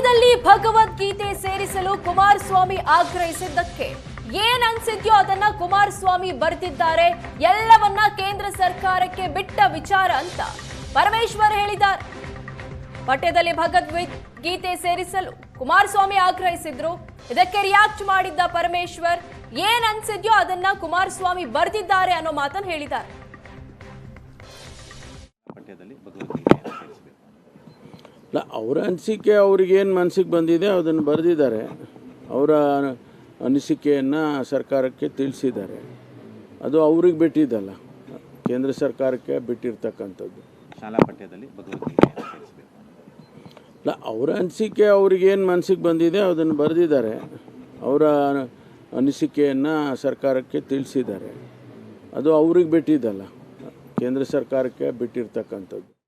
ಪಠ್ಯದಲ್ಲಿ ಭಗವದ್ಗೀತೆ ಸೇರಿಸಲು ಕುಮಾರಸ್ವಾಮಿ ಆಗ್ರಹಿಸಿದ್ದಕ್ಕೆ ಏನ್ ಅನ್ಸಿದ್ಯೋ ಅದನ್ನ ಕುಮಾರಸ್ವಾಮಿ ಬರೆದಿದ್ದಾರೆ, ಎಲ್ಲವನ್ನ ಕೇಂದ್ರ ಸರ್ಕಾರಕ್ಕೆ ಬಿಟ್ಟ ವಿಚಾರ ಅಂತ ಪರಮೇಶ್ವರ್ ಹೇಳಿದ್ದಾರೆ. ಪಠ್ಯದಲ್ಲಿ ಭಗವದ್ಗೀತೆ ಸೇರಿಸಲು ಕುಮಾರಸ್ವಾಮಿ ಆಗ್ರಹಿಸಿದ್ರು, ಇದಕ್ಕೆ ರಿಯಾಕ್ಟ್ ಮಾಡಿದ್ದ ಪರಮೇಶ್ವರ್ ಏನ್ ಅನ್ಸಿದ್ಯೋ ಅದನ್ನ ಕುಮಾರಸ್ವಾಮಿ ಬರೆದಿದ್ದಾರೆ ಅನ್ನೋ ಮಾತನ್ನು ಹೇಳಿದ್ದಾರೆ. ಇಲ್ಲ ಅವರ ಅನಿಸಿಕೆ ಅವ್ರಿಗೇನು ಮನಸ್ಸಿಗೆ ಬಂದಿದೆ ಅದನ್ನು ಬರೆದಿದ್ದಾರೆ. ಅವರ ಅನಿಸಿಕೆಯನ್ನು ಸರ್ಕಾರಕ್ಕೆ ತಿಳಿಸಿದ್ದಾರೆ. ಅದು ಅವ್ರಿಗೆ ಬಿಟ್ಟಿದ್ದಲ್ಲ ಕೇಂದ್ರ ಸರ್ಕಾರಕ್ಕೆ ಬಿಟ್ಟಿರ್ತಕ್ಕಂಥದ್ದು. ಶಾಲಾ ಪಠ್ಯದಲ್ಲಿ ಇಲ್ಲ ಅವರ ಅನಿಸಿಕೆ ಅವ್ರಿಗೇನು ಮನಸ್ಸಿಗೆ ಬಂದಿದೆ ಅದನ್ನು ಬರೆದಿದ್ದಾರೆ. ಅವರ ಅನಿಸಿಕೆಯನ್ನು ಸರ್ಕಾರಕ್ಕೆ ತಿಳಿಸಿದ್ದಾರೆ. ಅದು ಅವ್ರಿಗೆ ಬಿಟ್ಟಿದ್ದಲ್ಲ ಕೇಂದ್ರ ಸರ್ಕಾರಕ್ಕೆ ಬಿಟ್ಟಿರ್ತಕ್ಕಂಥದ್ದು.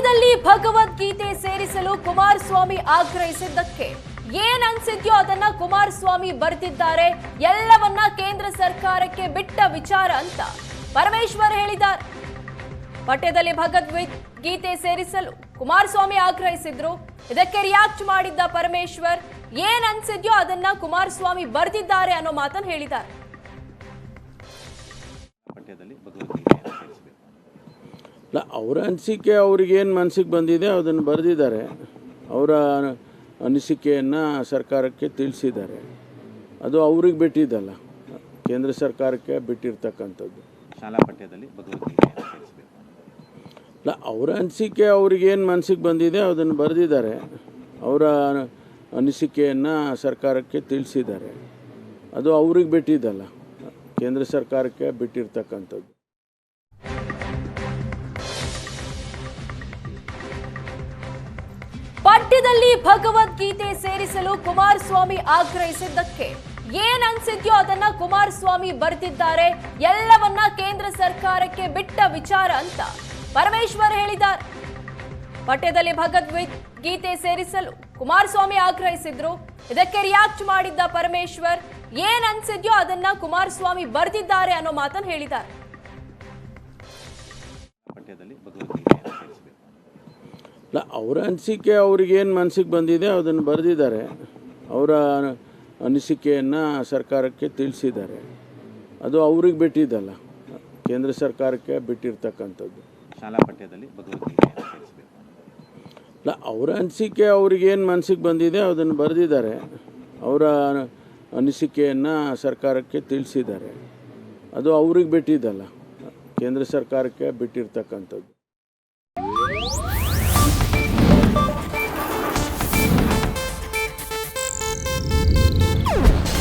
ಪಠ್ಯದಲ್ಲಿ ಭಗವದ್ಗೀತೆ ಸೇರಿಸಲು ಕುಮಾರಸ್ವಾಮಿ ಆಗ್ರಹಿಸಿದ್ದಕ್ಕೆ ಏನ್ ಅನ್ಸಿದ್ಯೋ ಅದನ್ನ ಕುಮಾರಸ್ವಾಮಿ ಬರೆದಿದ್ದಾರೆ, ಎಲ್ಲವನ್ನ ಕೇಂದ್ರ ಸರ್ಕಾರಕ್ಕೆ ಬಿಟ್ಟ ವಿಚಾರ ಅಂತ ಪರಮೇಶ್ವರ್ ಹೇಳಿದ್ದಾರೆ. ಪಠ್ಯದಲ್ಲಿ ಭಗವದ್ಗೀತೆ ಸೇರಿಸಲು ಕುಮಾರಸ್ವಾಮಿ ಆಗ್ರಹಿಸಿದ್ರು, ಇದಕ್ಕೆ ರಿಯಾಕ್ಟ್ ಮಾಡಿದ್ದ ಪರಮೇಶ್ವರ್ ಏನ್ ಅನ್ಸಿದ್ಯೋ ಅದನ್ನ ಕುಮಾರಸ್ವಾಮಿ ಬರೆದಿದ್ದಾರೆ ಅನ್ನೋ ಮಾತನ್ನು ಹೇಳಿದ್ದಾರೆ. ಇಲ್ಲ ಅವರ ಅನಿಸಿಕೆ ಅವ್ರಿಗೇನು ಮನಸ್ಸಿಗೆ ಬಂದಿದೆ ಅದನ್ನು ಬರೆದಿದ್ದಾರೆ. ಅವರ ಅನಿಸಿಕೆಯನ್ನು ಸರ್ಕಾರಕ್ಕೆ ತಿಳಿಸಿದ್ದಾರೆ. ಅದು ಅವ್ರಿಗೆ ಬಿಟ್ಟಿದ್ದಲ್ಲ ಕೇಂದ್ರ ಸರ್ಕಾರಕ್ಕೆ ಬಿಟ್ಟಿರ್ತಕ್ಕಂಥದ್ದು. ಶಾಲಾ ಪಠ್ಯದಲ್ಲಿ ಇಲ್ಲ ಅವರ ಅನಿಸಿಕೆ ಅವ್ರಿಗೇನು ಮನಸ್ಸಿಗೆ ಬಂದಿದೆ ಅದನ್ನು ಬರೆದಿದ್ದಾರೆ. ಅವರ ಅನಿಸಿಕೆಯನ್ನು ಸರ್ಕಾರಕ್ಕೆ ತಿಳಿಸಿದ್ದಾರೆ. ಅದು ಅವ್ರಿಗೆ ಬಿಟ್ಟಿದ್ದಲ್ಲ ಕೇಂದ್ರ ಸರ್ಕಾರಕ್ಕೆ ಬಿಟ್ಟಿರ್ತಕ್ಕಂಥದ್ದು. ಪಠ್ಯದಲ್ಲಿ ಭಗವದ್ಗೀತೆ ಸೇರಿಸಲು ಕುಮಾರಸ್ವಾಮಿ ಆಗ್ರಹಿಸಿದ್ದಕ್ಕೆ ಏನ್ ಅನ್ಸಿದ್ಯೋ ಅದನ್ನ ಕುಮಾರಸ್ವಾಮಿ ಬರೆದಿದ್ದಾರೆ, ಎಲ್ಲವನ್ನ ಕೇಂದ್ರ ಸರ್ಕಾರಕ್ಕೆ ಬಿಟ್ಟ ವಿಚಾರ ಅಂತ ಪರಮೇಶ್ವರ್ ಹೇಳಿದ್ದಾರೆ. ಪಠ್ಯದಲ್ಲಿ ಭಗವದ್ಗೀತೆ ಸೇರಿಸಲು ಕುಮಾರಸ್ವಾಮಿ ಆಗ್ರಹಿಸಿದ್ರು, ಇದಕ್ಕೆ ರಿಯಾಕ್ಟ್ ಮಾಡಿದ್ದ ಪರಮೇಶ್ವರ್ ಏನ್ ಅನ್ಸಿದ್ಯೋ ಅದನ್ನ ಕುಮಾರಸ್ವಾಮಿ ಬರೆದಿದ್ದಾರೆ ಅನ್ನೋ ಮಾತನ್ನು ಹೇಳಿದ್ದಾರೆ. ಇಲ್ಲ ಅವರ ಅನಿಸಿಕೆ ಅವ್ರಿಗೇನು ಮನಸ್ಸಿಗೆ ಬಂದಿದೆ ಅದನ್ನು ಬರೆದಿದ್ದಾರೆ. ಅವರ ಅನಿಸಿಕೆಯನ್ನು ಸರ್ಕಾರಕ್ಕೆ ತಿಳಿಸಿದ್ದಾರೆ. ಅದು ಅವ್ರಿಗೆ ಬಿಟ್ಟಿದ್ದಲ್ಲ ಕೇಂದ್ರ ಸರ್ಕಾರಕ್ಕೆ ಬಿಟ್ಟಿರ್ತಕ್ಕಂಥದ್ದು. ಶಾಲಾ ಪಠ್ಯದಲ್ಲಿ ಇಲ್ಲ ಅವರ ಅನಿಸಿಕೆ ಅವ್ರಿಗೇನು ಮನಸ್ಸಿಗೆ ಬಂದಿದೆ ಅದನ್ನು ಬರೆದಿದ್ದಾರೆ. ಅವರ ಅನಿಸಿಕೆಯನ್ನು ಸರ್ಕಾರಕ್ಕೆ ತಿಳಿಸಿದ್ದಾರೆ. ಅದು ಅವ್ರಿಗೆ ಬಿಟ್ಟಿದ್ದಲ್ಲ ಕೇಂದ್ರ ಸರ್ಕಾರಕ್ಕೆ ಬಿಟ್ಟಿರ್ತಕ್ಕಂಥದ್ದು.